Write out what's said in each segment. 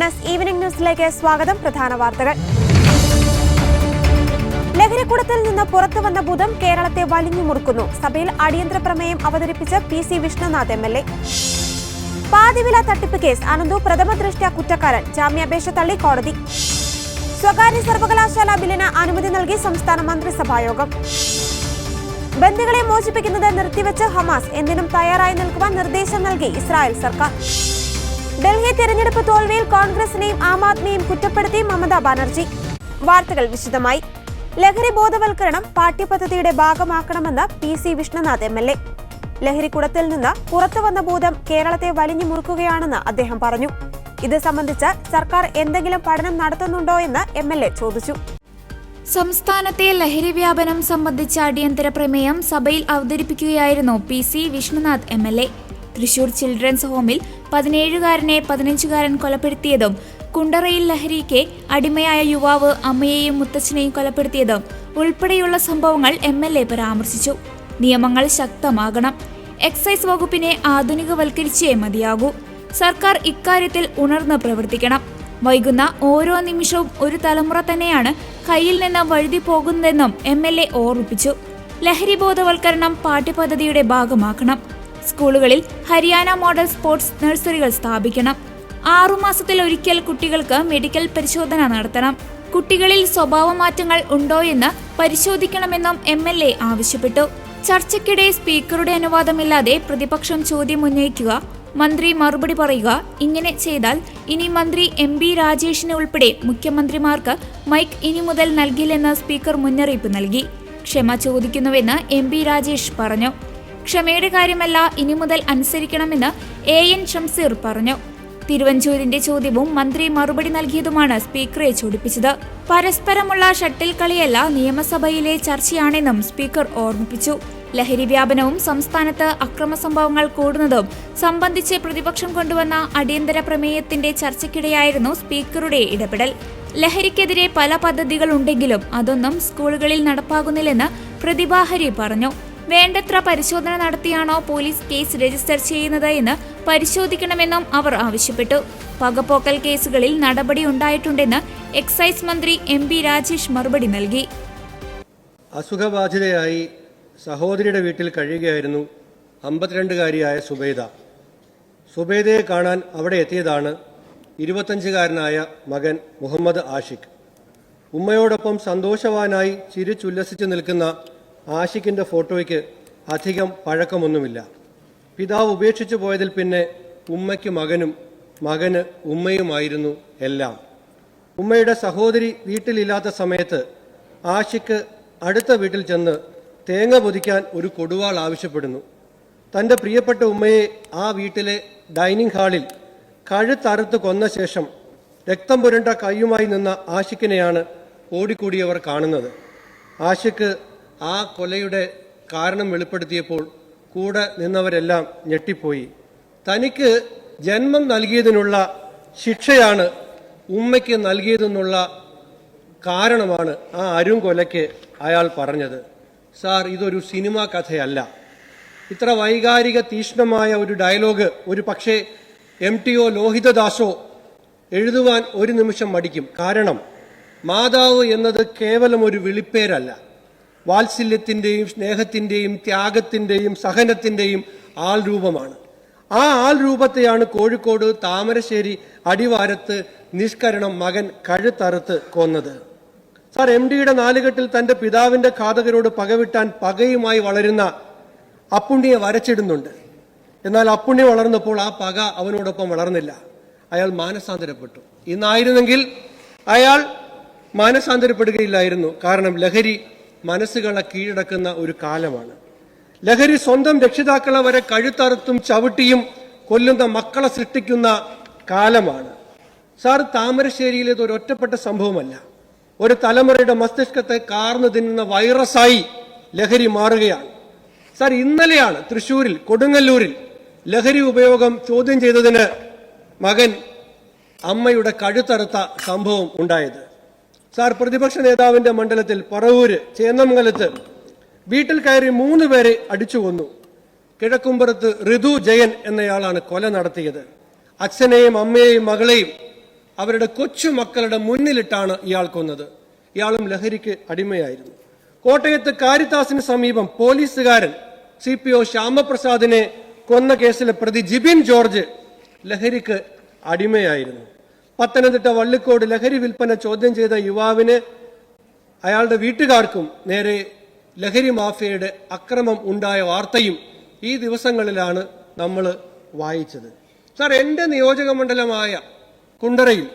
Goodness evening ന്യൂസിലേക്ക് സ്വാഗതം. പ്രധാന വാർത്തകൾ. ലഹരിക്കുടത്തിൽ നിന്ന് പുറത്തു വന്ന ബുധം കേരളത്തെ വലിഞ്ഞു മുറുക്കുന്നു. സഭയിൽ അടിയന്തര പ്രമേയം അവതരിപ്പിച്ച P C Vishnunath M L A. പാതിവില തട്ടിപ്പ് കേസ്. അനന്തു പ്രഥമ ദൃഷ്ട്യാ കുറ്റക്കാരൻ. ജാമ്യാപേക്ഷ തള്ളി കോടതി. സ്വകാര്യ സർവകലാശാല ബില്ലിന് അനുമതി നൽകി സംസ്ഥാന മന്ത്രിസഭായോഗം. ബന്ദികളെ മോചിപ്പിക്കുന്നത് നിർത്തിവെച്ച് ഹമാസ്. എന്തിനും തയ്യാറായി നിൽക്കുവാൻ നിർദ്ദേശം നൽകി ഇസ്രായേൽ സർക്കാർ. ഡൽഹി തെരഞ്ഞെടുപ്പ് തോൽവിയിൽ കോൺഗ്രസിനെയും ആം ആദ്മിയെയും കുറ്റപ്പെടുത്തി മമതാ ബാനർജി. വാർത്തകൾ വിശദമായി. ലഹരി ബോധവൽക്കരണം പാഠ്യപദ്ധതിയുടെ ഭാഗമാക്കണമെന്ന് P C Vishnunath M L A. ലഹരിക്കുടത്തിൽ നിന്ന് പുറത്തു വന്ന കേരളത്തെ വലിഞ്ഞു മുറുക്കുകയാണെന്ന് അദ്ദേഹം പറഞ്ഞു. ഇത് സംബന്ധിച്ച് സർക്കാർ എന്തെങ്കിലും പഠനം നടത്തുന്നുണ്ടോ എന്ന് എം എൽ എ ചോദിച്ചു. സംസ്ഥാനത്തെ ലഹരി വ്യാപനം സംബന്ധിച്ച അടിയന്തര പ്രമേയം സഭയിൽ അവതരിപ്പിക്കുകയായിരുന്നു P C Vishnunath M L A. Thrissur children's ഹോമിൽ പതിനേഴുകാരനെ പതിനഞ്ചുകാരൻ കൊലപ്പെടുത്തിയതും കുണ്ടറയിൽ ലഹരിക്ക് അടിമയായ യുവാവ് അമ്മയെയും മുത്തച്ഛനെയും കൊലപ്പെടുത്തിയതും ഉൾപ്പെടെയുള്ള സംഭവങ്ങൾ എം എൽ എ പരാമർശിച്ചു. നിയമങ്ങൾ ശക്തമാകണം. എക്സൈസ് വകുപ്പിനെ ആധുനികവൽക്കരിച്ചേ മതിയാകൂ. സർക്കാർ ഇക്കാര്യത്തിൽ ഉണർന്ന് പ്രവർത്തിക്കണം. വൈകുന്ന ഓരോ നിമിഷവും ഒരു തലമുറ തന്നെയാണ് കയ്യിൽ നിന്ന് വഴുതി പോകുന്നതെന്നും എം എൽ എ ഓർമ്മിപ്പിച്ചു. ലഹരി ബോധവൽക്കരണം പാഠ്യപദ്ധതിയുടെ ഭാഗമാക്കണം. സ്കൂളുകളിൽ ഹരിയാന മോഡൽ സ്പോർട്സ് നഴ്സറികൾ സ്ഥാപിക്കണം. ആറുമാസത്തിൽ ഒരിക്കൽ കുട്ടികൾക്ക് മെഡിക്കൽ പരിശോധന നടത്തണം. കുട്ടികളിൽ സ്വഭാവമാറ്റങ്ങൾ ഉണ്ടോയെന്ന് പരിശോധിക്കണമെന്നും എം എൽ എ ആവശ്യപ്പെട്ടു. ചർച്ചയ്ക്കിടെ സ്പീക്കറുടെ അനുവാദമില്ലാതെ പ്രതിപക്ഷം ചോദ്യം ഉന്നയിക്കുക മന്ത്രി മറുപടി പറയുക ഇങ്ങനെ ചെയ്താൽ ഇനി മന്ത്രി എം ബി രാജേഷിന് ഉൾപ്പെടെ മുഖ്യമന്ത്രിമാർക്ക് മൈക്ക് ഇനി മുതൽ നൽകില്ലെന്ന് സ്പീക്കർ മുന്നറിയിപ്പ് നൽകി. ക്ഷമ ചോദിക്കുന്നുവെന്ന് എം ബി രാജേഷ് പറഞ്ഞു. ക്ഷമയുടെ കാര്യമല്ല ഇനി മുതൽ അനുസരിക്കണമെന്ന് എ എൻ ഷംസീർ പറഞ്ഞു. തിരുവഞ്ചൂരിന്റെ ചോദ്യവും മന്ത്രി മറുപടി നൽകിയതുമാണ് സ്പീക്കറെ ചൊടിപ്പിച്ചത്. പരസ്പരമുള്ള ഷട്ടിൽ കളിയല്ല നിയമസഭയിലെ ചർച്ചയാണെന്നും സ്പീക്കർ ഓർമ്മിപ്പിച്ചു. ലഹരി വ്യാപനവും സംസ്ഥാനത്ത് അക്രമ സംഭവങ്ങൾ കൂടുന്നതും സംബന്ധിച്ച് പ്രതിപക്ഷം കൊണ്ടുവന്ന അടിയന്തര പ്രമേയത്തിന്റെ ചർച്ചയ്ക്കിടെയായിരുന്നു സ്പീക്കറുടെ ഇടപെടൽ. ലഹരിക്കെതിരെ പല പദ്ധതികളുണ്ടെങ്കിലും അതൊന്നും സ്കൂളുകളിൽ നടപ്പാകുന്നില്ലെന്ന് പ്രതിഭാഹരി പറഞ്ഞു. വേണ്ടത്ര പരിശോധന നടത്തിയാണോ പോലീസ് കേസ് രജിസ്റ്റർ ചെയ്യുന്നത് എന്ന് പരിശോധിക്കണമെന്നും അവർ ആവശ്യപ്പെട്ടു. പകപ്പോക്കൽ കേസുകളിൽ നടപടി ഉണ്ടായിട്ടുണ്ടെന്ന് എക്സൈസ് മന്ത്രി എം പി രാജേഷ് മറുപടി നൽകി. അസുഖബാധിതയായി സഹോദരിയുടെ വീട്ടിൽ കഴിയുകയായിരുന്നു അമ്പത്തിരണ്ടുകാരിയായ സുബൈദ. സുബൈദയെ കാണാൻ അവിടെ എത്തിയതാണ് ഇരുപത്തഞ്ചുകാരനായ മകൻ മുഹമ്മദ് ആഷിഖ്. ഉമ്മയോടൊപ്പം സന്തോഷവാനായി ചിരിച്ചുല്ലസിച്ച് നിൽക്കുന്ന ആഷിഖിന്റെ ഫോട്ടോയ്ക്ക് അധികം പഴക്കമൊന്നുമില്ല. പിതാവ് ഉപേക്ഷിച്ചു പോയതിൽ പിന്നെ ഉമ്മയ്ക്ക് മകനും മകന് ഉമ്മയുമായിരുന്നു എല്ലാം. ഉമ്മയുടെ സഹോദരി വീട്ടിലില്ലാത്ത സമയത്ത് ആഷിക്ക് അടുത്ത വീട്ടിൽ ചെന്ന് തേങ്ങ പൊതിക്കാൻ ഒരു കൊടുവാൾ ആവശ്യപ്പെടുന്നു. തന്റെ പ്രിയപ്പെട്ട ഉമ്മയെ ആ വീട്ടിലെ ഡൈനിങ് ഹാളിൽ കഴുത്തറുത്ത് കൊന്ന ശേഷം രക്തം പുരണ്ട കൈയുമായി നിന്ന ആഷിക്കിനെയാണ് ഓടിക്കൂടിയവർ കാണുന്നത്. ആഷിക്ക് ആ കൊലയുടെ കാരണം വെളിപ്പെടുത്തിയപ്പോൾ കൂടെ നിന്നവരെല്ലാം ഞെട്ടിപ്പോയി. തനിക്ക് ജന്മം നൽകിയതിനുള്ള ശിക്ഷയാണ് ഉമ്മയ്ക്ക് നൽകിയതെന്നുള്ള കാരണമാണ് ആ അരുൺ കൊലയ്ക്ക് അയാൾ പറഞ്ഞത്. സാർ ഇതൊരു സിനിമാ കഥയല്ല. ഇത്ര വൈകാരിക തീഷ്ണമായ ഒരു ഡയലോഗ് ഒരു പക്ഷേ എം ടി ഒ ലോഹിതദാസോ എഴുതുവാൻ ഒരു നിമിഷം മടിക്കും. കാരണം മാതാവ് എന്നത് കേവലം ഒരു വിളിപ്പേരല്ല. വാത്സല്യത്തിന്റെയും സ്നേഹത്തിന്റെയും ത്യാഗത്തിന്റെയും സഹനത്തിന്റെയും ആൾ രൂപമാണ്. ആ ആൾ രൂപത്തെയാണ് കോഴിക്കോട് താമരശ്ശേരി അടിവാരത്ത് നിഷ്കരണം മകൻ കഴുത്തറുത്ത് കൊന്നത്. സാർ എം ഡിയുടെ നാലുകെട്ടിൽ തന്റെ പിതാവിന്റെ ഘാതകരോട് പകവിട്ടാൻ പകയുമായി വളരുന്ന അപ്പുണ്ണിയെ വരച്ചിടുന്നുണ്ട്. എന്നാൽ അപ്പുണ്ണി വളർന്നപ്പോൾ ആ പക അവനോടൊപ്പം വളർന്നില്ല. അയാൾ മാനസാന്തരപ്പെട്ടു. ഇന്നായിരുന്നെങ്കിൽ അയാൾ മാനസാന്തരപ്പെടുകയില്ലായിരുന്നു. കാരണം ലഹരി മനസ്സുകളെ കീഴടക്കുന്ന ഒരു കാലമാണ്. ലഹരി സ്വന്തം രക്ഷിതാക്കളെ വരെ കഴുത്തറുത്തും ചവിട്ടിയും കൊല്ലുന്ന മക്കളെ സൃഷ്ടിക്കുന്ന കാലമാണ്. സാർ താമരശ്ശേരിയിലെ ഒരു ഒറ്റപ്പെട്ട സംഭവമല്ല. ഒരു തലമുറയുടെ മസ്തിഷ്കത്തെ കാർന്നു തിന്നുന്ന വൈറസായി ലഹരി മാറുകയാണ്. സാർ ഇന്നലെയാണ് തൃശൂരിൽ കൊടുങ്ങല്ലൂരിൽ ലഹരി ഉപയോഗം ചോദ്യം ചെയ്തതിന് മകൻ അമ്മയുടെ കഴുത്തറുത്ത സംഭവം ഉണ്ടായത്. സാർ പ്രതിപക്ഷ നേതാവിന്റെ മണ്ഡലത്തിൽ പറവൂര് ചേന്നമംഗലത്ത് വീട്ടിൽ കയറി മൂന്ന് പേരെ അടിച്ചു കൊന്നു. ഋതു ജയൻ എന്നയാളാണ് കൊല നടത്തിയത്. അച്ഛനെയും അമ്മയെയും മകളെയും അവരുടെ കൊച്ചു മക്കളുടെ മുന്നിലിട്ടാണ് ഇയാൾ കൊന്നത്. ഇയാളും ലഹരിക്ക് അടിമയായിരുന്നു. കോട്ടയത്ത് കാരിത്താസിന് സമീപം പോലീസുകാരൻ സി പി ഒ ശ്യാമപ്രസാദിനെ കൊന്ന കേസിലെ പ്രതി ജിബിൻ ജോർജ് ലഹരിക്ക് അടിമയായിരുന്നു. പത്തനംതിട്ട വള്ളിക്കോട് ലഹരി വിൽപ്പന ചോദ്യം ചെയ്ത യുവാവിന് അയാളുടെ വീട്ടുകാർക്കും നേരെ ലഹരി മാഫിയയുടെ അക്രമം ഉണ്ടായ വാർത്തയും ഈ ദിവസങ്ങളിലാണ് നമ്മൾ വായിച്ചത്. സാർ എന്റെ നിയോജക മണ്ഡലമായ കുണ്ടറയിൽ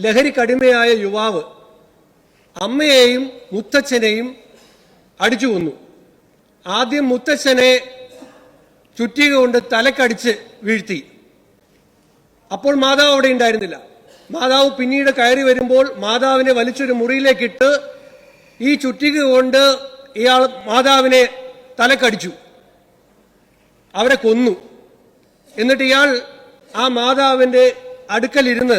ലഹരിക്കടിമയായ യുവാവ് അമ്മയെയും മുത്തച്ഛനെയും അടിച്ചു കൊന്നു. ആദ്യം മുത്തച്ഛനെ ചുറ്റിക കൊണ്ട് തലക്കടിച്ച് വീഴ്ത്തി. അപ്പോൾ മാതാവ് അവിടെ ഉണ്ടായിരുന്നില്ല. മാതാവ് പിന്നീട് കയറി വരുമ്പോൾ മാതാവിനെ വലിച്ചൊരു മുറിയിലേക്കിട്ട് ഈ ചുറ്റിക കൊണ്ട് ഇയാൾ മാതാവിനെ തലക്കടിച്ചു. അവരെ കൊന്നു. എന്നിട്ട് ഇയാൾ ആ മാതാവിന്റെ അടുക്കലിരുന്ന്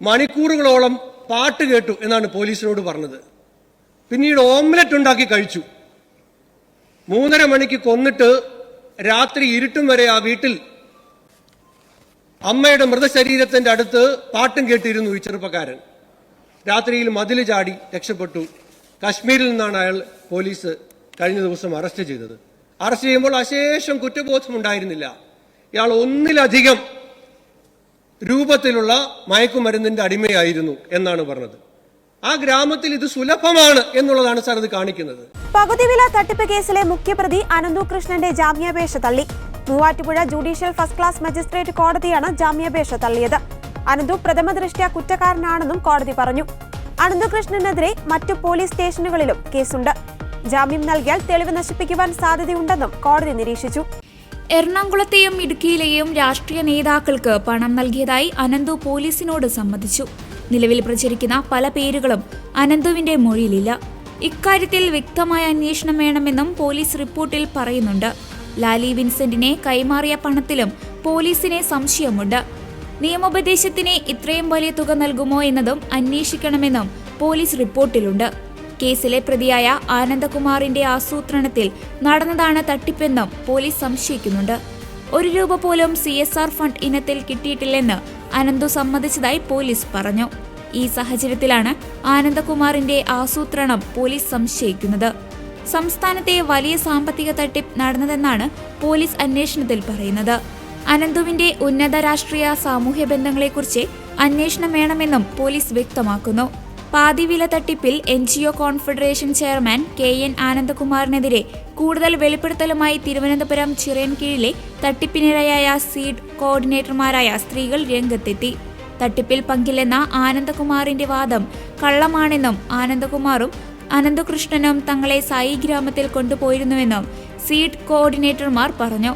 മണിക്കൂറുകളോളം പാട്ട് കേട്ടു എന്നാണ് പോലീസിനോട് പറഞ്ഞത്. പിന്നീട് ഓംലറ്റ് ഉണ്ടാക്കി കഴിച്ചു. മൂന്നര മണിക്ക് കൊന്നിട്ട് രാത്രി ഇരുട്ടും വരെ ആ വീട്ടിൽ അമ്മയുടെ മൃതശരീരത്തിന്റെ അടുത്ത് പാട്ടും കേട്ടിരുന്നു ഈ ചെറുപ്പക്കാരൻ. രാത്രിയിൽ മതിൽ ചാടി രക്ഷപ്പെട്ടു. കശ്മീരിൽ നിന്നാണ് അയാൾ പോലീസ് കഴിഞ്ഞ ദിവസം അറസ്റ്റ് ചെയ്തത്. അറസ്റ്റ് ചെയ്യുമ്പോൾ അശേഷം കുറ്റബോധം ഉണ്ടായിരുന്നില്ല. ഇയാൾ ഒന്നിലധികം രൂപത്തിലുള്ള മയക്കുമരുന്നിന്റെ അടിമയായിരുന്നു എന്നാണ് പറഞ്ഞത്. ആ ഗ്രാമത്തിൽ ഇത് സുലഭമാണ് എന്നുള്ളതാണ് സാർ ഇത് കാണിക്കുന്നത്. പകുതി വില തട്ടിപ്പ് കേസിലെ മുഖ്യപ്രതി അനന്തു കൃഷ്ണന്റെ ജാമ്യാപേക്ഷ തള്ളി. Muvattupuzha judicial first class magistrate കോടതിയാണ് ജാമ്യാപേക്ഷ തള്ളിയത്. അനന്തു പ്രഥമ ദൃഷ്ട്യാ കുറ്റക്കാരനാണെന്നും കോടതി പറഞ്ഞു. അനന്തു കൃഷ്ണനെതിരെ മറ്റു പോലീസ് സ്റ്റേഷനുകളിലും കേസുണ്ട്. ജാമ്യം നൽകിയാൽ തെളിവ് നശിപ്പിക്കുവാൻ സാധ്യതയുണ്ടെന്നും കോടതി നിരീക്ഷിച്ചു. എറണാകുളത്തെയും ഇടുക്കിയിലെയും രാഷ്ട്രീയ നേതാക്കൾക്ക് പണം നൽകിയതായി അനന്തു പോലീസിനോട് സമ്മതിച്ചു. നിലവിൽ പ്രചരിക്കുന്ന പല പേരുകളും അനന്തുവിന്റെ മൊഴിയിലില്ല. ഇക്കാര്യത്തിൽ വ്യക്തമായ അന്വേഷണം വേണമെന്നും പോലീസ് റിപ്പോർട്ടിൽ പറയുന്നുണ്ട്. ലാലി വിൻസെന്റിനെ കൈമാറിയ പണത്തിലും പോലീസിനെ സംശയമുണ്ട്. നിയമോപദേശത്തിന് ഇത്രയും വലിയ തുക നൽകുമോ എന്നതും അന്വേഷിക്കണമെന്നും പോലീസ് റിപ്പോർട്ടിലുണ്ട്. കേസിലെ പ്രതിയായ ആനന്ദകുമാറിന്റെ ആസൂത്രണത്തിൽ നടന്നതാണ് തട്ടിപ്പെന്നും പോലീസ് സംശയിക്കുന്നുണ്ട്. ഒരു രൂപ പോലും സി എസ് ആർ ഫണ്ട് ഇനത്തിൽ കിട്ടിയിട്ടില്ലെന്ന് അനന്തു സമ്മതിച്ചതായി പോലീസ് പറഞ്ഞു. ഈ സാഹചര്യത്തിലാണ് ആനന്ദകുമാറിന്റെ ആസൂത്രണം പോലീസ് സംശയിക്കുന്നത്. സംസ്ഥാനത്തെ വലിയ സാമ്പത്തിക തട്ടിപ്പ് നടന്നതെന്നാണ് പോലീസ് അന്വേഷണത്തിൽ പറയുന്നത്. അനന്തുവിന്റെ ഉന്നത രാഷ്ട്രീയ സാമൂഹ്യ ബന്ധങ്ങളെക്കുറിച്ച് അന്വേഷണം വേണമെന്നും പോലീസ് വ്യക്തമാക്കുന്നു. പാതിവില തട്ടിപ്പിൽ N G O confederation chairman K N ആനന്ദകുമാറിനെതിരെ കൂടുതൽ വെളിപ്പെടുത്തലുമായി തിരുവനന്തപുരം ചിറയൻകീഴിലെ തട്ടിപ്പിനിരയായ സീഡ് കോർഡിനേറ്റർമാരായ സ്ത്രീകൾ രംഗത്തെത്തി. തട്ടിപ്പിൽ പങ്കില്ലെന്ന ആനന്ദകുമാറിന്റെ വാദം കള്ളമാണെന്നും ആനന്ദകുമാറും അനന്തകൃഷ്ണനും തങ്ങളെ സായി ഗ്രാമത്തിൽ കൊണ്ടുപോയിരുന്നുവെന്നും സീഡ് കോർഡിനേറ്റർമാർ പറഞ്ഞു.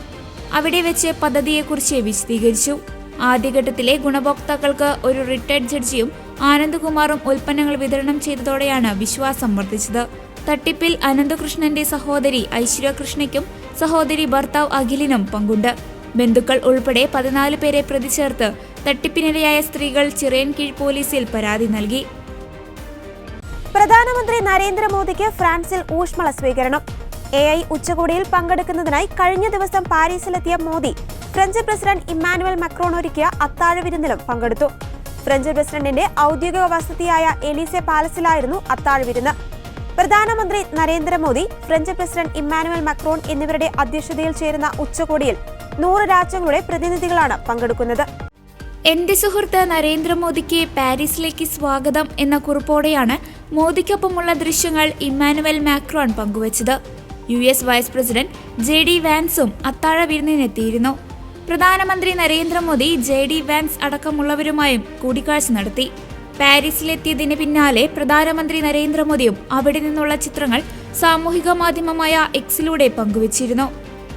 അവിടെ വെച്ച് പദ്ധതിയെക്കുറിച്ച് വിശദീകരിച്ചു. ആദ്യഘട്ടത്തിലെ ഗുണഭോക്താക്കൾക്ക് ഒരു റിട്ടയർഡ് ജഡ്ജിയും ആനന്ദകുമാറും ഉൽപ്പന്നങ്ങൾ വിതരണം ചെയ്തതോടെയാണ് വിശ്വാസം വർദ്ധിച്ചത്. തട്ടിപ്പിൽ അനന്തകൃഷ്ണന്റെ സഹോദരി ഐശ്വര്യകൃഷ്ണയ്ക്കും സഹോദരി ഭർത്താവ് അഖിലിനും പങ്കുണ്ട്. ബന്ധുക്കൾ ഉൾപ്പെടെ പതിനാല് പേരെ പ്രതി ചേർത്ത് തട്ടിപ്പിനിരയായ സ്ത്രീകൾ ചിറയൻകീഴ് പോലീസിൽ പരാതി നൽകി. പ്രധാനമന്ത്രി നരേന്ദ്രമോദിക്ക് ഫ്രാൻസിൽ ഊഷ്മള സ്വീകരണം. എ ഐ ഉച്ചകോടിയിൽ പങ്കെടുക്കുന്നതിനായി കഴിഞ്ഞ ദിവസം പാരീസിലെത്തിയ Modi French president Emmanuel Macron ഒരുക്കിയ അത്താഴ വിരുന്നിലും പങ്കെടുത്തു. ഫ്രഞ്ച് പ്രസിഡന്റിന്റെ ഔദ്യോഗിക വസതിയായ എലീസെ പാലസിലായിരുന്നു അത്താഴ വിരുന്ന്. പ്രധാനമന്ത്രി Narendra Modi French president Emmanuel Macron എന്നിവരുടെ അധ്യക്ഷതയിൽ ചേരുന്ന ഉച്ചകോടിയിൽ നൂറ് രാജ്യങ്ങളുടെ പ്രതിനിധികളാണ് പങ്കെടുക്കുന്നത്. എന്റെ സുഹൃത്ത് നരേന്ദ്രമോദിക്ക് പാരീസിലേക്ക് സ്വാഗതം എന്ന കുറിപ്പോടെയാണ് മോദിക്കൊപ്പമുള്ള ദൃശ്യങ്ങൾ ഇമ്മാനുവൽ മാക്രോൺ പങ്കുവച്ചത്. U S vice president J D വാൻസും അത്താഴ വിരുന്നിനെത്തിയിരുന്നു. പ്രധാനമന്ത്രി നരേന്ദ്രമോദി ജെ ഡി വാൻസ് അടക്കമുള്ളവരുമായും കൂടിക്കാഴ്ച നടത്തി. പാരീസിലെത്തിയതിന് പിന്നാലെ പ്രധാനമന്ത്രി നരേന്ദ്രമോദിയും അവിടെ നിന്നുള്ള ചിത്രങ്ങൾ സാമൂഹിക മാധ്യമമായ എക്സിലൂടെ പങ്കുവച്ചിരുന്നു.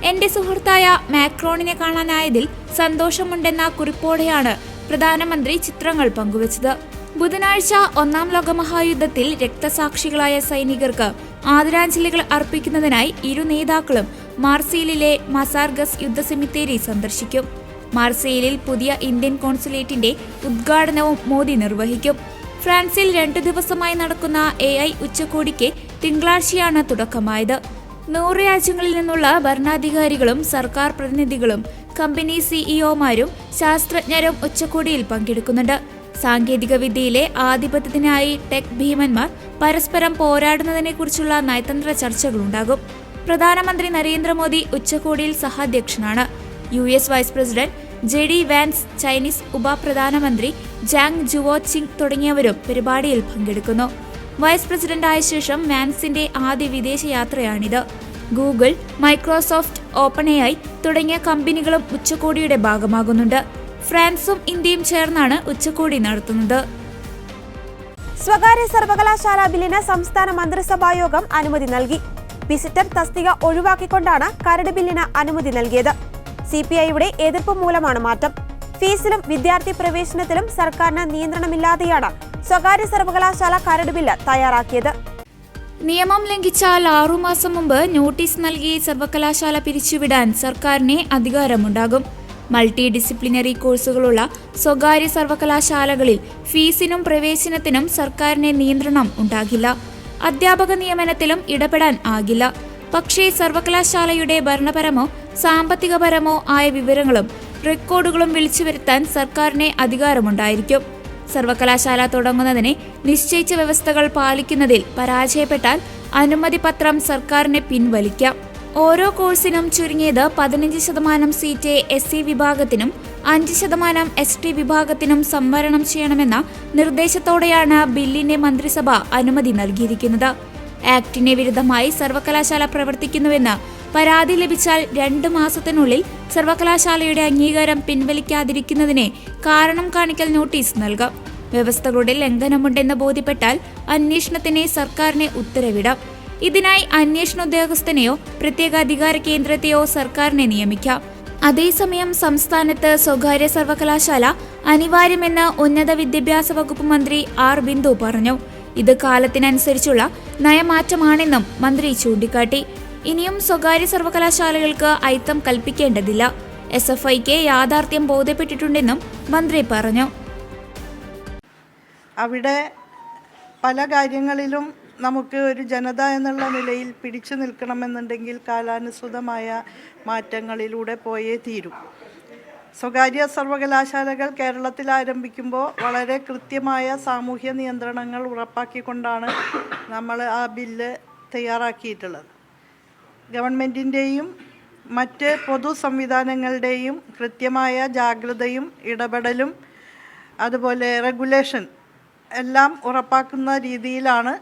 എന്റെ സുഹൃത്തായ മാക്രോണിനെ കാണാനായതിൽ സന്തോഷമുണ്ടെന്ന കുറിപ്പോടെയാണ് പ്രധാനമന്ത്രി ചിത്രങ്ങൾ പങ്കുവച്ചത്. ബുധനാഴ്ച ഒന്നാം ലോകമഹായുദ്ധത്തിൽ രക്തസാക്ഷികളായ സൈനികർക്ക് ആദരാഞ്ജലികൾ അർപ്പിക്കുന്നതിനായി ഇരു നേതാക്കളും മാർസീലിലെ മസാർഗസ് യുദ്ധ സെമിത്തേരി സന്ദർശിക്കും. മാർസിയിലിൽ പുതിയ ഇന്ത്യൻ കോൺസുലേറ്റിന്റെ ഉദ്ഘാടനവും മോദി നിർവഹിക്കും. ഫ്രാൻസിൽ രണ്ടു ദിവസമായി നടക്കുന്ന എ ഐ ഉച്ചകോടിക്ക് തിങ്കളാഴ്ചയാണ് തുടക്കമായത്. നൂറ് രാജ്യങ്ങളിൽ നിന്നുള്ള ഭരണാധികാരികളും സർക്കാർ പ്രതിനിധികളും കമ്പനി സിഇഒമാരും ശാസ്ത്രജ്ഞരും ഉച്ചകോടിയിൽ പങ്കെടുക്കുന്നുണ്ട്. സാങ്കേതിക വിദ്യയിലെ ആധിപത്യത്തിനായി ടെക് ഭീമന്മാർ പരസ്പരം പോരാടുന്നതിനെക്കുറിച്ചുള്ള നയതന്ത്ര ചർച്ചകളുണ്ടാകും. പ്രധാനമന്ത്രി നരേന്ദ്രമോദി ഉച്ചകോടിയിൽ സഹാധ്യക്ഷനാണ്. U S vice president J D Vance Chinese ഉപപ്രധാനമന്ത്രി ജാങ് ജുവോ ചിങ് തുടങ്ങിയവരും പരിപാടിയിൽ പങ്കെടുക്കുന്നു. വൈസ് പ്രസിഡന്റായ ശേഷം മാൻസിന്റെ ആദ്യ വിദേശ യാത്രയാണിത് ഗൂഗിൾ മൈക്രോസോഫ്റ്റ് ഓപ്പൺ എ തുടങ്ങിയ കമ്പനികളും ഉച്ചകോടിയുടെ ഭാഗമാകുന്നുണ്ട്. ഫ്രാൻസും ഇന്ത്യയും ചേർന്നാണ് ഉച്ചകോടി നടത്തുന്നത്. സ്വകാര്യ സർവകലാശാല ബില്ലിന് സംസ്ഥാന മന്ത്രിസഭായോഗം അനുമതി നൽകി. വിസിറ്റർ തസ്തിക ഒഴിവാക്കിക്കൊണ്ടാണ് കരട് ബില്ലിന് അനുമതി നൽകിയത്. സി പി ഐയുടെ എതിർപ്പ് മൂലമാണ് മാറ്റം. ഫീസിലും വിദ്യാർത്ഥി പ്രവേശനത്തിലും സർക്കാരിന് നിയന്ത്രണമില്ലാതെയാണ് സ്വകാര്യ സർവകലാശാല കരട് ബില്ല് തയ്യാറാക്കിയത്. നിയമം ലംഘിച്ചാൽ ആറുമാസം മുമ്പ് നോട്ടീസ് നൽകി സർവകലാശാല പിരിച്ചുവിടാൻ സർക്കാരിന് അധികാരമുണ്ടാകും. മൾട്ടി ഡിസിപ്ലിനറി കോഴ്സുകളുള്ള സ്വകാര്യ സർവകലാശാലകളിൽ ഫീസിനും പ്രവേശനത്തിനും സർക്കാരിന് നിയന്ത്രണം ഉണ്ടാകില്ല. അധ്യാപക നിയമനത്തിലും ഇടപെടാൻ ആകില്ല. പക്ഷേ സർവകലാശാലയുടെ ഭരണപരമോ സാമ്പത്തികപരമോ ആയ വിവരങ്ങളും റെക്കോർഡുകളും വിളിച്ചു വരുത്താൻ സർക്കാരിന് അധികാരമുണ്ടായിരിക്കും. സർവകലാശാല തുടങ്ങുന്നതിന് നിശ്ചയിച്ച വ്യവസ്ഥകൾ പാലിക്കുന്നതിൽ പരാജയപ്പെട്ടാൽ അനുമതി പത്രം സർക്കാരിനെ പിൻവലിക്കാം. ഓരോ കോഴ്സിനും ചുരുങ്ങിയത് പതിനഞ്ച് ശതമാനം സീറ്റ് എസ് സി വിഭാഗത്തിനും അഞ്ച് ശതമാനം എസ് ടി വിഭാഗത്തിനും സംവരണം ചെയ്യണമെന്ന നിർദ്ദേശത്തോടെയാണ് ബില്ലിന്റെ മന്ത്രിസഭ അനുമതി നൽകിയിരിക്കുന്നത്. ആക്ടിനെ വിരുദ്ധമായി സർവകലാശാല പ്രവർത്തിക്കുന്നുവെന്ന് പരാതി ലഭിച്ചാൽ രണ്ട് മാസത്തിനുള്ളിൽ സർവകലാശാലയുടെ അംഗീകാരം പിൻവലിക്കാതിരിക്കുന്നതിനെ കാരണം കാണിക്കൽ നോട്ടീസ് നൽകാം. വ്യവസ്ഥകളുടെ ലംഘനമുണ്ടെന്ന് ബോധ്യപ്പെട്ടാൽ അന്വേഷണത്തിന് സർക്കാരിനെ ഉത്തരവിടാം. ഇതിനായി അന്വേഷണ ഉദ്യോഗസ്ഥനെയോ പ്രത്യേക അധികാര കേന്ദ്രത്തെയോ സർക്കാരിനെ നിയമിക്കാം. അതേസമയം സംസ്ഥാനത്ത് സ്വകാര്യ സർവകലാശാല അനിവാര്യമെന്ന് ഉന്നത വിദ്യാഭ്യാസ വകുപ്പ് മന്ത്രി ആർ ബിന്ദു പറഞ്ഞു. ഇത് കാലത്തിനനുസരിച്ചുള്ള നയമാറ്റമാണെന്നും മന്ത്രി ചൂണ്ടിക്കാട്ടി. ഇനിയും സ്വകാര്യ സർവകലാശാലകൾക്ക് അയിത്തം കൽപ്പിക്കേണ്ടതില്ല. എസ് എഫ് ഐക്ക് യാഥാർത്ഥ്യം ബോധ്യപ്പെട്ടിട്ടുണ്ടെന്നും മന്ത്രി പറഞ്ഞു. അവിടെ പല കാര്യങ്ങളിലും നമുക്ക് ഒരു ജനത എന്നുള്ള നിലയിൽ പിടിച്ചു നിൽക്കണമെന്നുണ്ടെങ്കിൽ കാലാനുസൃതമായ മാറ്റങ്ങളിലൂടെ പോയേ തീരും. സ്വകാര്യ സർവകലാശാലകൾ കേരളത്തിൽ ആരംഭിക്കുമ്പോൾ വളരെ കൃത്യമായ സാമൂഹ്യ നിയന്ത്രണങ്ങൾ ഉറപ്പാക്കിക്കൊണ്ടാണ് നമ്മൾ ആ ബില്ല് തയ്യാറാക്കിയിട്ടുള്ളത്. ഗവൺമെന്റിന്റെയും മറ്റ് പൊതു സംവിധാനങ്ങളുടെയും കൃത്യമായ ജാഗ്രതയും ഇടപെടലും അതുപോലെ റെഗുലേഷൻ എല്ലാം ഉറപ്പാക്കുന്ന രീതിയിലാണ്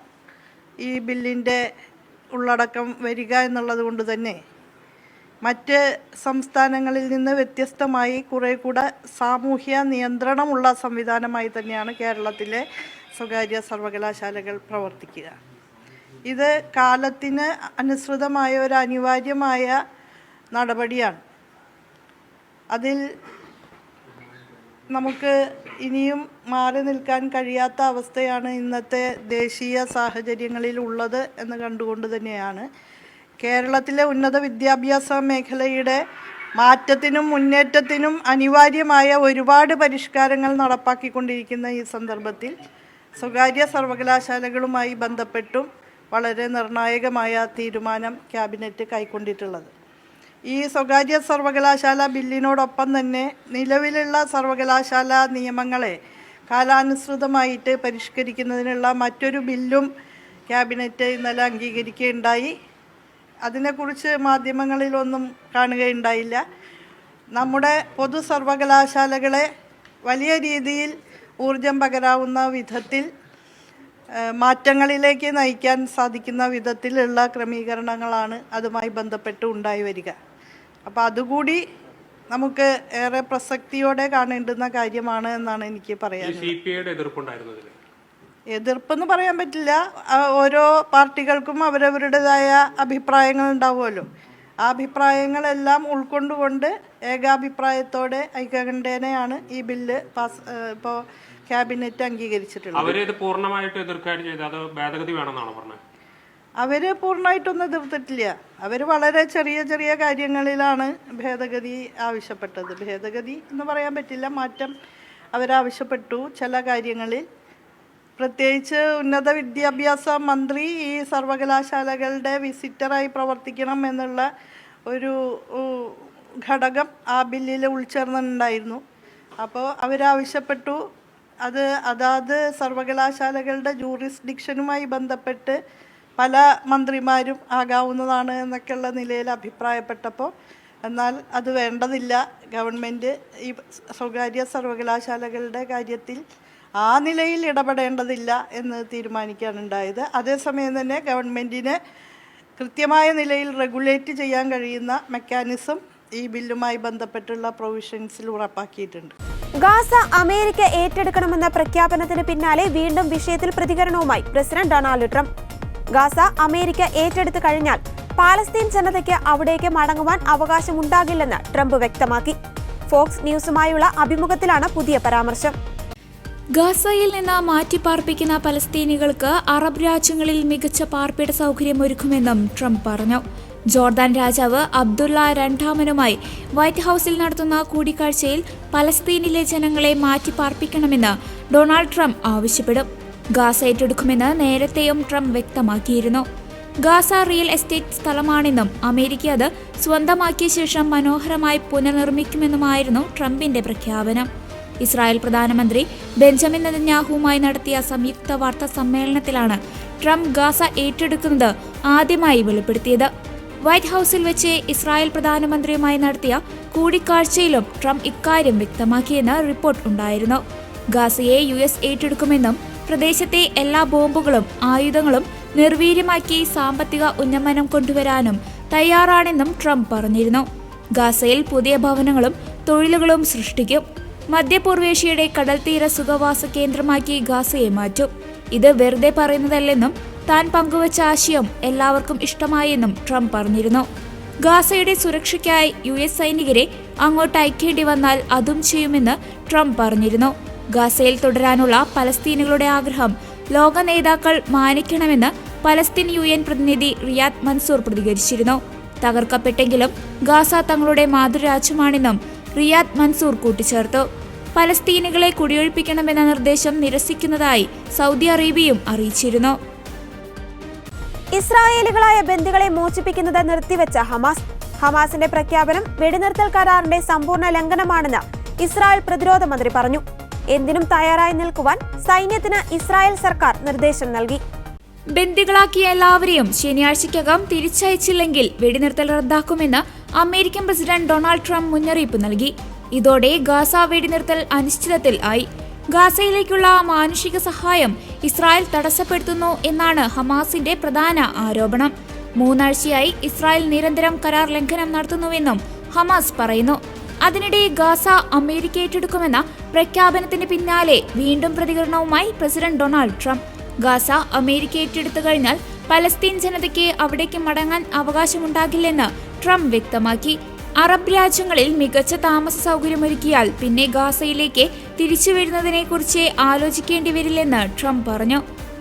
ഈ ബില്ലിന്റെ ഉള്ളടക്കം വരിക എന്നുള്ളത് കൊണ്ട് തന്നെ. മറ്റ് സംസ്ഥാനങ്ങളിൽ നിന്ന് വ്യത്യസ്തമായി കുറേ കൂടെ സാമൂഹ്യ നിയന്ത്രണമുള്ള സംവിധാനമായി തന്നെയാണ് കേരളത്തിലെ സ്വകാര്യ സർവകലാശാലകൾ പ്രവർത്തിക്കുക. ഇത് കാലത്തിന് അനുസൃതമായ ഒരു അനിവാര്യമായ നടപടിയാണ്. അതിൽ നമുക്ക് ഇനിയും മാറി നിൽക്കാൻ കഴിയാത്ത അവസ്ഥയാണ് ഇന്നത്തെ ദേശീയ സാഹചര്യങ്ങളിൽ ഉള്ളത് എന്ന് കണ്ടുകൊണ്ട് തന്നെയാണ്. കേരളത്തിലെ ഉന്നത വിദ്യാഭ്യാസ മേഖലയുടെ മാറ്റത്തിനും മുന്നേറ്റത്തിനും അനിവാര്യമായ ഒരുപാട് പരിഷ്കാരങ്ങൾ നടപ്പാക്കിക്കൊണ്ടിരിക്കുന്ന ഈ സന്ദർഭത്തിൽ സ്വകാര്യ സർവകലാശാലകളുമായി ബന്ധപ്പെട്ടും വളരെ നിർണായകമായ തീരുമാനം ക്യാബിനറ്റ് കൈക്കൊണ്ടിട്ടുള്ളത്. ഈ സ്വകാര്യ സർവകലാശാല ബില്ലിനോടൊപ്പം തന്നെ നിലവിലുള്ള സർവകലാശാല നിയമങ്ങളെ കാലാനുസൃതമായിട്ട് പരിഷ്കരിക്കുന്നതിനുള്ള മറ്റൊരു ബില്ലും ക്യാബിനറ്റ് ഇന്നലെ അംഗീകരിക്കുകയുണ്ടായി. അതിനെക്കുറിച്ച് മാധ്യമങ്ങളിലൊന്നും കാണുകയുണ്ടായില്ല. നമ്മുടെ പൊതു സർവകലാശാലകളെ വലിയ രീതിയിൽ ഊർജം പകരാവുന്ന വിധത്തിൽ മാറ്റങ്ങളിലേക്ക് നയിക്കാൻ സാധിക്കുന്ന വിധത്തിലുള്ള ക്രമീകരണങ്ങളാണ് അതുമായി ബന്ധപ്പെട്ട് ഉണ്ടായി വരിക. അപ്പോൾ അതുകൂടി നമുക്ക് ഏറെ പ്രസക്തിയോടെ കാണേണ്ടുന്ന കാര്യമാണ് എന്നാണ് എനിക്ക് പറയാൻ പറയാനുള്ളത് എതിർപ്പെന്ന് പറയാൻ പറ്റില്ല. ഓരോ പാർട്ടികൾക്കും അവരവരുടേതായ അഭിപ്രായങ്ങൾ ഉണ്ടാവുമല്ലോ. ആ അഭിപ്രായങ്ങളെല്ലാം ഉൾക്കൊണ്ടുകൊണ്ട് ഏകാഭിപ്രായത്തോടെ ഐക്യകണ്ഠേനയാണ് ഈ ബില്ല് പാസ് ഇപ്പോൾ ക്യാബിനറ്റ് അംഗീകരിച്ചിട്ടുള്ളത്. അവർ ഇത് പൂർണമായിട്ട് എതിർക്കുകയാണ് ചെയ്തത്? അത് ഭേദഗതി വേണമെന്നാണ് പറഞ്ഞത്? അവർ പൂർണമായിട്ടൊന്നും എതിർത്തിട്ടില്ല. അവർ വളരെ ചെറിയ ചെറിയ കാര്യങ്ങളിലാണ് ഭേദഗതി ആവശ്യപ്പെട്ടത്. ഭേദഗതി എന്ന് പറയാൻ പറ്റില്ല മാറ്റം അവരാവശ്യപ്പെട്ടു ചില കാര്യങ്ങളിൽ. പ്രത്യേകിച്ച് ഉന്നത വിദ്യാഭ്യാസ മന്ത്രി ഈ സർവകലാശാലകളുടെ വിസിറ്ററായി പ്രവർത്തിക്കണം എന്നുള്ള ഒരു ഘടകം ആ ബില്ലിൽ ഉൾച്ചേർന്നിട്ടുണ്ടായിരുന്നു. അപ്പോൾ അവരാവശ്യപ്പെട്ടു. അത് അതാത് സർവകലാശാലകളുടെ ജൂറിസ്ഡിക്ഷനുമായി ബന്ധപ്പെട്ട് പല മന്ത്രിമാരും ആകാവുന്നതാണ് എന്നൊക്കെയുള്ള നിലയിൽ അഭിപ്രായപ്പെട്ടപ്പോൾ എന്നാൽ അത് വേണ്ടതില്ല. ഗവൺമെന്റ് ഈ സ്വകാര്യ സർവകലാശാലകളുടെ കാര്യത്തിൽ ആ നിലയിൽ ഇടപെടേണ്ടതില്ല എന്ന് തീരുമാനിക്കാനുണ്ടായത് അതേസമയം തന്നെ ഗവൺമെന്റിന് കൃത്യമായ നിലയിൽ റെഗുലേറ്റ് ചെയ്യാൻ കഴിയുന്ന മെക്കാനിസം ഈ ബില്ലുമായി ബന്ധപ്പെട്ടുള്ള പ്രൊവിഷൻസിൽ ഉറപ്പാക്കിയിട്ടുണ്ട്. ഗാസ അമേരിക്ക ഏറ്റെടുക്കണമെന്ന പ്രഖ്യാപനത്തിന് പിന്നാലെ വീണ്ടും വിഷയത്തിൽ പ്രതികരണവുമായി president Donald Trump. Gaza America ഏറ്റെടുത്തു കഴിഞ്ഞാൽ പാലസ്തീൻ ജനതയ്ക്ക് അവിടേക്ക് മടങ്ങുവാൻ അവകാശമുണ്ടാകില്ലെന്ന് ട്രംപ് വ്യക്തമാക്കി. ഫോക്സ് ന്യൂസുമായുള്ള അഭിമുഖത്തിലാണ് പുതിയ പരാമർശം. ഗാസയിൽ നിന്ന് മാറ്റിപ്പാർപ്പിക്കുന്ന പലസ്തീനികൾക്ക് അറബ് രാജ്യങ്ങളിൽ മികച്ച പാർപ്പിട സൗകര്യം ഒരുക്കുമെന്നും ട്രംപ് പറഞ്ഞു. ജോർദാൻ രാജാവ് അബ്ദുള്ള രണ്ടാമനുമായി വൈറ്റ് ഹൗസിൽ നടത്തുന്ന കൂടിക്കാഴ്ചയിൽ പലസ്തീനിലെ ജനങ്ങളെ മാറ്റിപ്പാർപ്പിക്കണമെന്ന് ഡൊണാൾഡ് ട്രംപ് ആവശ്യപ്പെടും. ഗാസ ഏറ്റെടുക്കുമെന്ന് നേരത്തെയും ട്രംപ് വ്യക്തമാക്കിയിരുന്നു. ഗാസ റിയൽ എസ്റ്റേറ്റ് സ്ഥലമാണെന്നും അമേരിക്ക അത് സ്വന്തമാക്കിയ ശേഷം മനോഹരമായി പുനർനിർമ്മിക്കുമെന്നുമായിരുന്നു ട്രംപിന്റെ പ്രഖ്യാപനം. ഇസ്രായേൽ പ്രധാനമന്ത്രി ബെഞ്ചമിൻ നെതന്യാഹുവുമായി നടത്തിയ സംയുക്ത വാർത്താ സമ്മേളനത്തിലാണ് ട്രംപ് ഗാസ ഏറ്റെടുക്കുന്നത് ആദ്യമായി വെളിപ്പെടുത്തിയത്. വൈറ്റ് ഹൌസിൽ വെച്ച് ഇസ്രായേൽ പ്രധാനമന്ത്രിയുമായി നടത്തിയ കൂടിക്കാഴ്ചയിലും ട്രംപ് ഇക്കാര്യം വ്യക്തമാക്കിയെന്ന് റിപ്പോർട്ട് ഉണ്ടായിരുന്നു. ഗാസയെ യു എസ് ഏറ്റെടുക്കുമെന്നും പ്രദേശത്തെ എല്ലാ ബോംബുകളും ആയുധങ്ങളും നിർവീര്യമാക്കി സാമ്പത്തിക ഉന്നമനം കൊണ്ടുവരാനും തയ്യാറാണെന്നും ട്രംപ് പറഞ്ഞിരുന്നു. ഗാസയിൽ പുതിയ ഭവനങ്ങളും തൊഴിലുകളും സൃഷ്ടിക്കും. മധ്യപൂർവേഷ്യയുടെ കടൽത്തീര സുഖവാസ കേന്ദ്രമാക്കി ഗാസയെ മാറ്റും. ഇത് വെറുതെ പറയുന്നതല്ലെന്നും താൻ പങ്കുവച്ച ആശയം എല്ലാവർക്കും ഇഷ്ടമായെന്നും ട്രംപ് പറഞ്ഞിരുന്നു. ഗാസയുടെ സുരക്ഷയ്ക്കായി യു എസ് സൈനികരെ അങ്ങോട്ട് അയക്കേണ്ടി വന്നാൽ അതും ചെയ്യുമെന്ന് ട്രംപ് പറഞ്ഞിരുന്നു. ഗാസയിൽ തുടരാനുള്ള പലസ്തീനുകളുടെ ആഗ്രഹം ലോക നേതാക്കൾ മാനിക്കണമെന്ന് പലസ്തീൻ യു എൻ പ്രതിനിധി റിയാദ് മൻസൂർ പ്രതികരിച്ചിരുന്നു. തകർക്കപ്പെട്ടെങ്കിലും ഗാസ തങ്ങളുടെ മാതൃരാജ്യമാണെന്നും റിയാദ് മൻസൂർ കൂട്ടിച്ചേർത്തു. പലസ്തീനുകളെ കുടിയൊഴിപ്പിക്കണമെന്ന നിർദ്ദേശം നിരസിക്കുന്നതായി സൗദി അറേബ്യയും അറിയിച്ചിരുന്നു. ഇസ്രായേലുകളായ ബന്ദികളെ മോചിപ്പിക്കുന്നത് നിർത്തിവെച്ച ഹമാസ്. ഹമാസിന്റെ പ്രഖ്യാപനം വെടിനിർത്തൽ കരാറിന്റെ സമ്പൂർണ ലംഘനമാണെന്ന് ഇസ്രായേൽ പ്രതിരോധ മന്ത്രി പറഞ്ഞു. എന്തിനും തയ്യാറായി നിൽക്കുവാൻ സൈന്യത്തിന് ഇസ്രായേൽ സർക്കാർ നിർദ്ദേശം നൽകി. ബന്ദികളാക്കിയ എല്ലാവരെയും ശനിയാഴ്ചയ്ക്കകം തിരിച്ചയച്ചില്ലെങ്കിൽ വെടിനിർത്തൽ റദ്ദാക്കുമെന്ന് അമേരിക്കൻ പ്രസിഡന്റ് ഡൊണാൾഡ് ട്രംപ് മുന്നറിയിപ്പ് നൽകി. ഇതോടെ ഗാസ വെടിനിർത്തൽ അനിശ്ചിതത്തിൽ ആയി. ഗാസയിലേക്കുള്ള മാനുഷിക സഹായം ഇസ്രായേൽ തടസ്സപ്പെടുത്തുന്നു എന്നാണ് ഹമാസിന്റെ പ്രധാന ആരോപണം. മൂന്നാഴ്ചയായി ഇസ്രായേൽ നിരന്തരം കരാർ ലംഘനം നടത്തുന്നുവെന്നും ഹമാസ് പറയുന്നു. അതിനിടെ ഗാസ അമേരിക്ക ഏറ്റെടുക്കുമെന്ന പ്രഖ്യാപനത്തിന് പിന്നാലെ വീണ്ടും പ്രതികരണവുമായി president Donald Trump. Gaza America ഏറ്റെടുത്തു കഴിഞ്ഞാൽ പലസ്തീൻ ജനതയ്ക്ക് അവിടേക്ക് മടങ്ങാൻ അവകാശമുണ്ടാകില്ലെന്ന് ട്രംപ് വ്യക്തമാക്കി. അറബ് രാജ്യങ്ങളിൽ മികച്ച താമസ സൗകര്യമൊരുക്കിയാൽ പിന്നെ ഗാസയിലേക്ക് തിരിച്ചു വരുന്നതിനെക്കുറിച്ച് ആലോചിക്കേണ്ടി വരില്ലെന്ന് ട്രംപ് പറഞ്ഞു.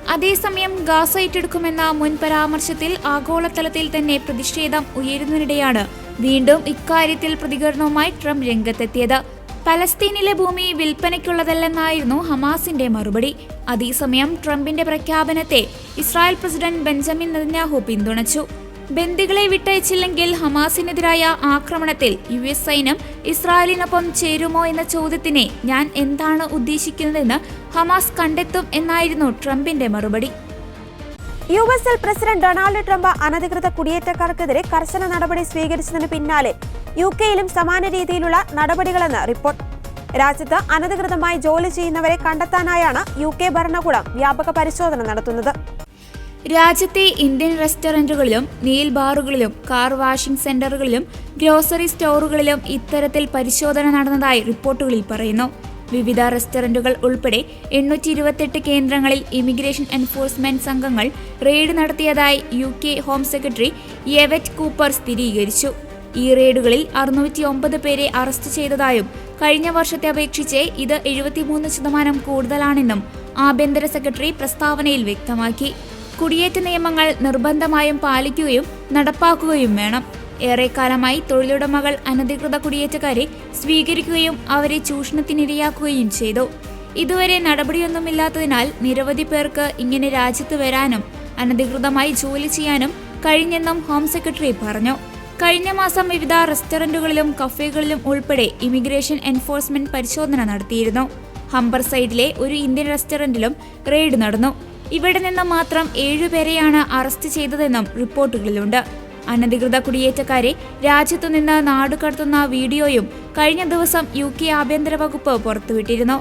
അതേസമയം ഗാസ ഏറ്റെടുക്കുമെന്ന മുൻ പരാമർശത്തിൽ ആഗോളതലത്തിൽ തന്നെ പ്രതിഷേധം ഉയരുന്നതിനിടെയാണ് വീണ്ടും ഇക്കാര്യത്തിൽ പ്രതികരണവുമായി ട്രംപ് രംഗത്തെത്തിയത്. പലസ്തീനിലെ ഭൂമി വിൽപ്പനയ്ക്കുള്ളതല്ലെന്നായിരുന്നു ഹമാസിന്റെ മറുപടി. അതേസമയം ട്രംപിന്റെ പ്രഖ്യാപനത്തെ ഇസ്രായേൽ പ്രസിഡന്റ് ബെഞ്ചമിൻ നെതന്യാഹു പിന്തുണച്ചു. ബന്ദികളെ വിട്ടയച്ചില്ലെങ്കിൽ ഹമാസിനെതിരായ ആക്രമണത്തിൽ യു എസ് സൈന്യം ഇസ്രായേലിനൊപ്പം ചേരുമോ എന്ന ചോദ്യത്തിനെ ഞാൻ എന്താണ് ഉദ്ദേശിക്കുന്നതെന്ന് ഹമാസ് കണ്ടെത്തും എന്നായിരുന്നു ട്രംപിന്റെ മറുപടി. യു എസിൽ പ്രസിഡന്റ് ഡൊണാൾഡ് ട്രംപ് അനധികൃത കുടിയേറ്റക്കാർക്കെതിരെ കർശന നടപടി സ്വീകരിച്ചതിന് പിന്നാലെ യു കെയിലും സമാന രീതിയിലുള്ള നടപടികളെന്ന് റിപ്പോർട്ട്. രാജ്യത്ത് അനധികൃതമായി ജോലി ചെയ്യുന്നവരെ കണ്ടെത്താനായാണ് യു കെ ഭരണകൂടം വ്യാപക പരിശോധന നടത്തുന്നത്. രാജ്യത്തെ ഇന്ത്യൻ റെസ്റ്റോറന്റുകളിലും നീൽ ബാറുകളിലും കാർ വാഷിംഗ് സെന്ററുകളിലും ഗ്രോസറി സ്റ്റോറുകളിലും ഇത്തരത്തിൽ പരിശോധന നടന്നതായി റിപ്പോർട്ടുകളിൽ പറയുന്നു. വിവിധ റെസ്റ്റോറന്റുകൾ ഉൾപ്പെടെ എണ്ണൂറ്റി ഇരുപത്തെട്ട് കേന്ദ്രങ്ങളിൽ ഇമിഗ്രേഷൻ എൻഫോഴ്സ്മെന്റ് സംഘങ്ങൾ റെയ്ഡ് നടത്തിയതായി U K home secretary Yvette Cooper സ്ഥിരീകരിച്ചു. ഈ റെയ്ഡുകളിൽ അറുന്നൂറ്റി ഒമ്പത് പേരെ അറസ്റ്റ് ചെയ്തതായും കഴിഞ്ഞ വർഷത്തെ അപേക്ഷിച്ച് ഇത് എഴുപത്തിമൂന്ന് ശതമാനം കൂടുതലാണെന്നും ആഭ്യന്തര സെക്രട്ടറി പ്രസ്താവനയിൽ വ്യക്തമാക്കി. കുടിയേറ്റ നിയമങ്ങൾ നിർബന്ധമായും പാലിക്കുകയും നടപ്പാക്കുകയും വേണം. ഏറെക്കാലമായി തൊഴിലുടമകൾ അനധികൃത കുടിയേറ്റക്കാരെ സ്വീകരിക്കുകയും അവരെ ചൂഷണത്തിനിരയാക്കുകയും ചെയ്തു. ഇതുവരെ നടപടിയൊന്നുമില്ലാത്തതിനാൽ നിരവധി പേർക്ക് ഇങ്ങനെ രാജ്യത്ത് വരാനും അനധികൃതമായി ജോലി ചെയ്യാനും കഴിഞ്ഞെന്നും ഹോം സെക്രട്ടറി പറഞ്ഞു. കഴിഞ്ഞ മാസം വിവിധ റെസ്റ്റോറന്റുകളിലും കഫേകളിലും ഉൾപ്പെടെ ഇമിഗ്രേഷൻ എൻഫോഴ്സ്മെന്റ് പരിശോധന നടത്തിയിരുന്നു. ഹംബർ സൈഡിലെ ഒരു ഇന്ത്യൻ റെസ്റ്റോറന്റിലും റെയ്ഡ് നടന്നു. ഇവിടെ നിന്ന് മാത്രം ഏഴുപേരെയാണ് അറസ്റ്റ് ചെയ്തതെന്നും റിപ്പോർട്ടുകളിലുണ്ട്. അനധികൃത കുടിയേറ്റക്കാരെ രാജ്യത്തുനിന്ന് നാടുകടത്തുന്ന വീഡിയോയും കഴിഞ്ഞ ദിവസം യു കെ ആഭ്യന്തര വകുപ്പ് പുറത്തുവിട്ടിരുന്നു.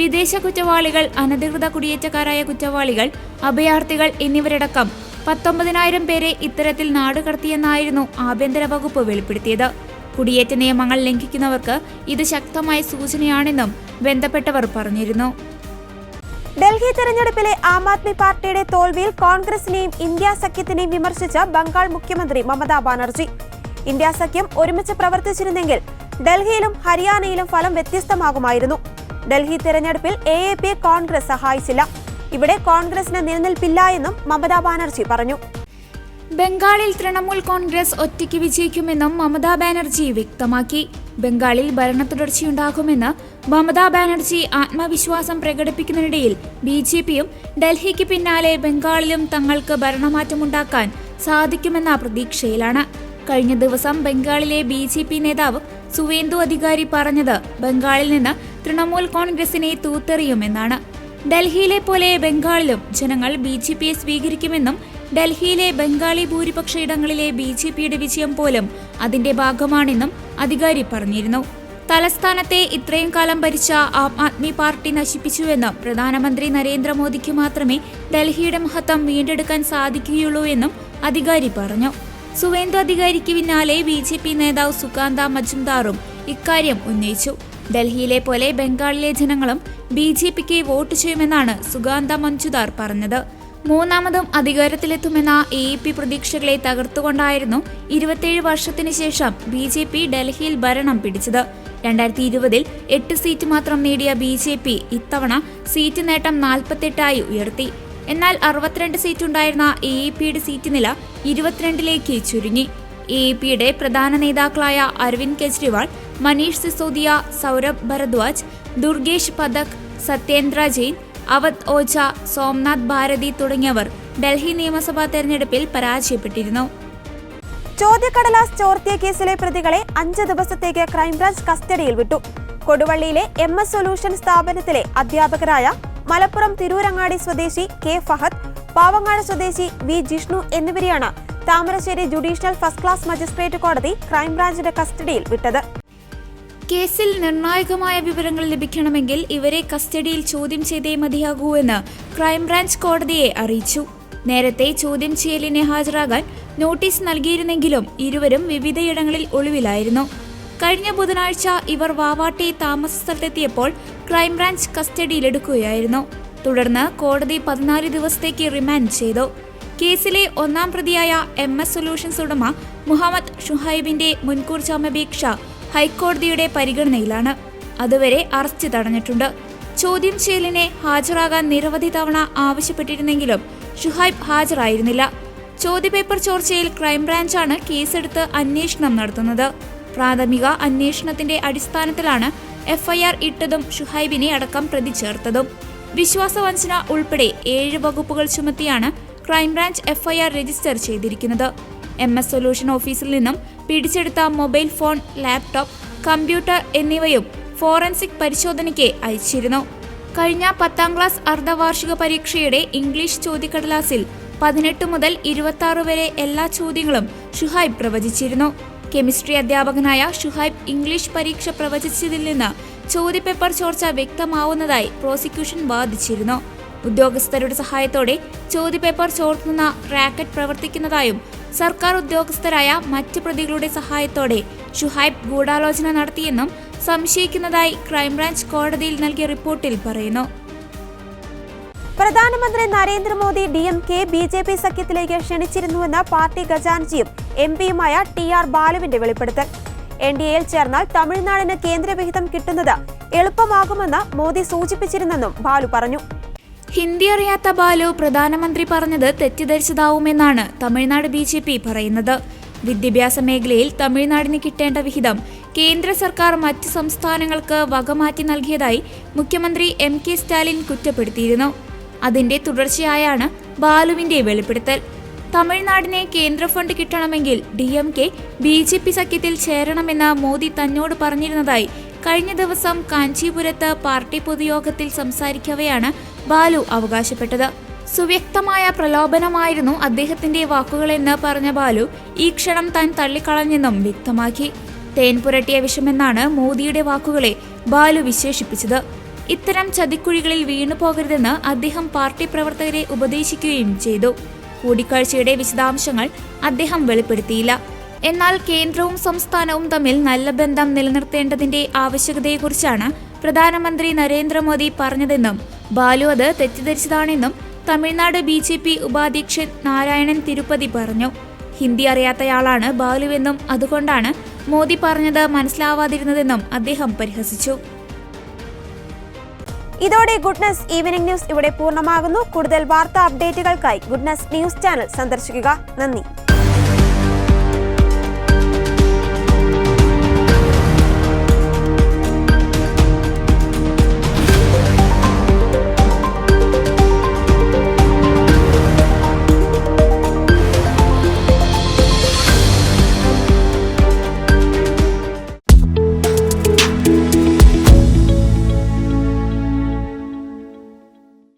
വിദേശ കുറ്റവാളികൾ അനധികൃത കുടിയേറ്റക്കാരായ കുറ്റവാളികൾ അഭയാർത്ഥികൾ എന്നിവരടക്കം പത്തൊമ്പതിനായിരം പേരെ ഇത്തരത്തിൽ നാടുകടത്തിയെന്നായിരുന്നു ആഭ്യന്തര വകുപ്പ് വെളിപ്പെടുത്തിയത്. കുടിയേറ്റ നിയമങ്ങൾ ലംഘിക്കുന്നവർക്ക് ഇത് ശക്തമായ സൂചനയാണെന്നും ബന്ധപ്പെട്ടവർ പറഞ്ഞിരുന്നു. ഡൽഹി തെരഞ്ഞെടുപ്പിലെ ആം ആദ്മി പാർട്ടിയുടെ തോൽവിയിൽ കോൺഗ്രസിനെയും ഇന്ത്യ സഖ്യത്തിനെയും വിമർശിച്ച ബംഗാൾ മുഖ്യമന്ത്രി മമതാ ബാനർജി. ഇന്ത്യ സഖ്യം ഒരുമിച്ച് പ്രവർത്തിച്ചിരുന്നെങ്കിൽ ഡൽഹിയിലും ഹരിയാനയിലും ഫലം വ്യത്യസ്തമാകുമായിരുന്നു. ഡൽഹി തെരഞ്ഞെടുപ്പിൽ എ എ പിയെ കോൺഗ്രസ് സഹായിച്ചില്ല. ഇവിടെ കോൺഗ്രസിന് നിലനിൽപ്പില്ല എന്നും മമതാ ബാനർജി പറഞ്ഞു. ബംഗാളിൽ തൃണമൂൽ കോൺഗ്രസ് ഒറ്റയ്ക്ക് വിജയിക്കുമെന്നും മമതാ ബാനർജി വ്യക്തമാക്കി. ബംഗാളിൽ ഭരണ തുടർച്ചയുണ്ടാകുമെന്ന് മമതാ ബാനർജി ആത്മവിശ്വാസം പ്രകടിപ്പിക്കുന്നതിനിടയിൽ ബി ജെ പിയും ഡൽഹിക്ക് പിന്നാലെ ബംഗാളിലും തങ്ങൾക്ക് ഭരണമാറ്റമുണ്ടാക്കാൻ സാധിക്കുമെന്ന പ്രതീക്ഷയിലാണ്. കഴിഞ്ഞ ദിവസം ബംഗാളിലെ ബി ജെ പി നേതാവ് സുവേന്ദു അധികാരി പറഞ്ഞത് ബംഗാളിൽ നിന്ന് തൃണമൂൽ കോൺഗ്രസിനെ തൂത്തെറിയുമെന്നാണ്. ഡൽഹിയിലെ പോലെ ബംഗാളിലും ജനങ്ങൾ ബി ജെ പിയെ സ്വീകരിക്കുമെന്നും ഡൽഹിയിലെ ബംഗാളി ഭൂരിപക്ഷ ഇടങ്ങളിലെ ബി ജെ പിയുടെ വിജയം പോലും അതിന്റെ ഭാഗമാണെന്നും അധികാരി പറഞ്ഞിരുന്നു. തലസ്ഥാനത്തെ ഇത്രയും കാലം ഭരിച്ച ആം ആദ്മി പാർട്ടി നശിപ്പിച്ചുവെന്ന് പ്രധാനമന്ത്രി നരേന്ദ്രമോദിക്ക് മാത്രമേ ഡൽഹിയുടെ മഹത്വം വീണ്ടെടുക്കാൻ സാധിക്കുകയുള്ളൂ എന്നും അധികാരി പറഞ്ഞു. സുവേന്ദു അധികാരിക്ക് പിന്നാലെ ബി ജെ പി നേതാവ് സുകാന്ത മജുംദാറും ഇക്കാര്യം ഉന്നയിച്ചു. ഡൽഹിയിലെ പോലെ ബംഗാളിലെ ജനങ്ങളും ബി ജെ പിക്ക് വോട്ട് ചെയ്യുമെന്നാണ് സുഗാന്ത മഞ്ജുദാർ പറഞ്ഞത്. മൂന്നാമതും അധികാരത്തിലെത്തുമെന്ന എ പി പ്രതീക്ഷകളെ തകർത്തുകൊണ്ടായിരുന്നു ഇരുപത്തിയേഴ് വർഷത്തിന് ശേഷം ബി ജെ പി ഡൽഹിയിൽ ഭരണം പിടിച്ചത്. രണ്ടായിരത്തി ഇരുപതിൽ എട്ട് സീറ്റ് മാത്രം നേടിയ ബി ജെ പി ഇത്തവണ സീറ്റ് നേട്ടം നാൽപ്പത്തെട്ടായി ഉയർത്തി. എന്നാൽ അറുപത്തിരണ്ട് സീറ്റുണ്ടായിരുന്ന എ പിയുടെ സീറ്റ് നില ഇരുപത്തിരണ്ടിലേക്ക് ചുരുങ്ങി. എ പിയുടെ പ്രധാന നേതാക്കളായ അരവിന്ദ് കെജ്രിവാൾ മനീഷ് സിസോദിയ സൗരഭ് ഭരദ്വാജ് ദുർഗേഷ് പഥക് സത്യേന്ദ്ര ജെയിൻ അവധ് ഓജ സോംനാഥ് ഭാരതി തുടങ്ങിയവർ ഡൽഹി നിയമസഭാ തെരഞ്ഞെടുപ്പിൽ പരാജയപ്പെട്ടിരുന്നു. ചോദ്യക്കടലാസ് ചോർത്തിയ കേസിലെ പ്രതികളെ അഞ്ച് ദിവസത്തേക്ക് ക്രൈംബ്രാഞ്ച് കസ്റ്റഡിയിൽ വിട്ടു. കൊടുവള്ളിയിലെ എം എസ് സൊല്യൂഷൻ സ്ഥാപനത്തിലെ അധ്യാപകരായ മലപ്പുറം തിരൂരങ്ങാടി സ്വദേശി കെ ഫഹദ് പാവങ്ങാട് സ്വദേശി വി ജിഷ്ണു എന്നിവരെയാണ് Thamarassery judicial first class magistrate കോടതി ക്രൈംബ്രാഞ്ചിന്റെ കസ്റ്റഡിയിൽ വിട്ടത്. കേസിൽ നിർണായകമായ വിവരങ്ങൾ ലഭിക്കണമെങ്കിൽ ഇവരെ കസ്റ്റഡിയിൽ ചോദ്യം ചെയ്തേ മതിയാകൂ എന്ന് ക്രൈംബ്രാഞ്ച് കോടതിയെ അറിയിച്ചു. നേരത്തെ ചോദ്യം ചെയ്യലിന് ഹാജരാകാൻ നോട്ടീസ് നൽകിയിരുന്നെങ്കിലും ഇരുവരും വിവിധയിടങ്ങളിൽ ഒളിവിലായിരുന്നു. കഴിഞ്ഞ ബുധനാഴ്ച ഇവർ വാവാട്ടി താമസ സ്ഥലത്തെത്തിയപ്പോൾ ക്രൈംബ്രാഞ്ച് കസ്റ്റഡിയിലെടുക്കുകയായിരുന്നു. തുടർന്ന് കോടതി പതിനാല് ദിവസത്തേക്ക് റിമാൻഡ് ചെയ്തു. കേസിലെ ഒന്നാം പ്രതിയായ എം എസ് സൊല്യൂഷൻസ് ഉടമ മുഹമ്മദ് ഷുഹൈബിന്റെ മുൻകൂർ ജാമ്യാപേക്ഷ ഹൈക്കോടതിയുടെ പരിഗണനയിലാണ്. അതുവരെ അറസ്റ്റ് തടഞ്ഞിട്ടുണ്ട്. ചോദ്യം ചെയ്യലിനെ ഹാജരാകാൻ നിരവധി തവണ ആവശ്യപ്പെട്ടിരുന്നെങ്കിലും ഷുഹൈബ് ഹാജരായിരുന്നില്ല. ചോദ്യപേപ്പർ ചോർച്ചയിൽ ക്രൈംബ്രാഞ്ചാണ് കേസെടുത്ത് അന്വേഷണം നടത്തുന്നത്. പ്രാഥമിക അന്വേഷണത്തിന്റെ അടിസ്ഥാനത്തിലാണ് എഫ്ഐആർ ഇട്ടതും ഷുഹൈബിനെ അടക്കം പ്രതി ചേർത്തതും. വിശ്വാസവഞ്ചന ഉൾപ്പെടെ ഏഴ് വകുപ്പുകൾ ചുമത്തിയാണ് ക്രൈംബ്രാഞ്ച് എഫ്ഐആർ രജിസ്റ്റർ ചെയ്തിരിക്കുന്നത്. എം എസ് സൊല്യൂഷൻ ഓഫീസിൽ നിന്നും പിടിച്ചെടുത്ത മൊബൈൽ ഫോൺ ലാപ്ടോപ്പ് കമ്പ്യൂട്ടർ എന്നിവയും ഫോറൻസിക് പരിശോധനയ്ക്ക് അയച്ചിരുന്നു. കഴിഞ്ഞ പത്താം ക്ലാസ് അർദ്ധവാർഷിക പരീക്ഷയുടെ ഇംഗ്ലീഷ് ചോദ്യക്കടലാസിൽ പതിനെട്ട് മുതൽ ഇരുപത്തി വരെ എല്ലാ ചോദ്യങ്ങളും ഷുഹൈബ് പ്രവചിച്ചിരുന്നു. കെമിസ്ട്രി അധ്യാപകനായ ഷുഹൈബ് ഇംഗ്ലീഷ് പരീക്ഷ പ്രവചിച്ചതിൽ നിന്ന് ചോദ്യപേപ്പർ ചോർച്ച വ്യക്തമാവുന്നതായി പ്രോസിക്യൂഷൻ വാദിച്ചിരുന്നു. ഉദ്യോഗസ്ഥരുടെ സഹായത്തോടെ ചോദ്യപേപ്പർ ചോർത്തുന്ന റാക്കറ്റ് പ്രവർത്തിക്കുന്നതായും സർക്കാർ ഉദ്യോഗസ്ഥരായ മറ്റ് പ്രതികളുടെ സഹായത്തോടെ ഷുഹൈബ് ഗൂഢാലോചന നടത്തിയെന്നും സംശയിക്കുന്നതായി ക്രൈംബ്രാഞ്ച് കോടതിയിൽ നൽകിയ റിപ്പോർട്ടിൽ പറയുന്നു. പ്രധാനമന്ത്രി Narendra Modi D M K B J P സഖ്യത്തിലേക്ക് ക്ഷണിച്ചിരുന്നുവെന്ന party ഖജാൻജിയും എം പിയുമായ ടി ആർ ബാലുവിന്റെ വെളിപ്പെടുത്തൽ. എൻ ഡി എയിൽ ചേർന്നാൽ തമിഴ്നാടിന് കേന്ദ്രവിഹിതം കിട്ടുന്നത് എളുപ്പമാകുമെന്ന് മോദി സൂചിപ്പിച്ചിരുന്നെന്നും ബാലു പറഞ്ഞു. ഹിന്ദി അറിയാത്ത ബാലു പ്രധാനമന്ത്രി പറഞ്ഞത് തെറ്റിദ്ധരിച്ചതാവുമെന്നാണ് തമിഴ്നാട് ബി ജെ പി പറയുന്നത്. വിദ്യാഭ്യാസ മേഖലയിൽ തമിഴ്നാടിന് കിട്ടേണ്ട വിഹിതം കേന്ദ്ര സർക്കാർ മറ്റ് സംസ്ഥാനങ്ങൾക്ക് വകമാറ്റി നൽകിയതായി മുഖ്യമന്ത്രി എം കെ സ്റ്റാലിൻ കുറ്റപ്പെടുത്തിയിരുന്നു. അതിന്റെ തുടർച്ചയായാണ് ബാലുവിന്റെ വെളിപ്പെടുത്തൽ. തമിഴ്നാടിനെ കേന്ദ്ര ഫണ്ട് കിട്ടണമെങ്കിൽ D M K B J P സഖ്യത്തിൽ ചേരണമെന്ന് മോദി തന്നോട് പറഞ്ഞിരുന്നതായി കഴിഞ്ഞ ദിവസം കാഞ്ചീപുരത്ത് പാർട്ടി പൊതുയോഗത്തിൽ സംസാരിക്കവെയാണ് ബാലു അവകാശപ്പെട്ടത്. സുവ്യക്തമായ പ്രലോഭനമായിരുന്നു അദ്ദേഹത്തിന്റെ വാക്കുകളെന്ന് പറഞ്ഞ ബാലു ഈ ക്ഷണം താൻ തള്ളിക്കളഞ്ഞെന്നും വ്യക്തമാക്കി. തേൻ പുരട്ടിയ വിഷമെന്നാണ് മോദിയുടെ വാക്കുകളെ ബാലു വിശേഷിപ്പിച്ചത്. ഇത്തരം ചതിക്കുഴികളിൽ വീണു പോകരുതെന്ന് അദ്ദേഹം പാർട്ടി പ്രവർത്തകരെ ഉപദേശിക്കുകയും ചെയ്തു. കൂടിക്കാഴ്ചയുടെ വിശദാംശങ്ങൾ അദ്ദേഹം വെളിപ്പെടുത്തിയില്ല. എന്നാൽ കേന്ദ്രവും സംസ്ഥാനവും തമ്മിൽ നല്ല ബന്ധം നിലനിർത്തേണ്ടതിന്റെ ആവശ്യകതയെക്കുറിച്ചാണ് പ്രധാനമന്ത്രി നരേന്ദ്രമോദി പറഞ്ഞതെന്നും ബാലു അത് തെറ്റിദ്ധരിച്ചതാണെന്നും തമിഴ്നാട് ബി ജെ പി ഉപാധ്യക്ഷൻ നാരായണൻ തിരുപ്പതി പറഞ്ഞു. ഹിന്ദി അറിയാത്തയാളാണ് ബാലുവെന്നും അതുകൊണ്ടാണ് മോദി പറഞ്ഞത് മനസ്സിലാവാതിരുന്നതെന്നും അദ്ദേഹം പരിഹസിച്ചു. ഇതോടെ ഗുഡ്നസ് ഈവനിംഗ് ന്യൂസ് ഇവിടെ പൂർണമാകുന്നു. കൂടുതൽ വാർത്താ അപ്ഡേറ്റുകൾക്കായി ഗുഡ്നസ് ന്യൂസ് ചാനൽ സന്ദർശിക്കുക. നന്ദി.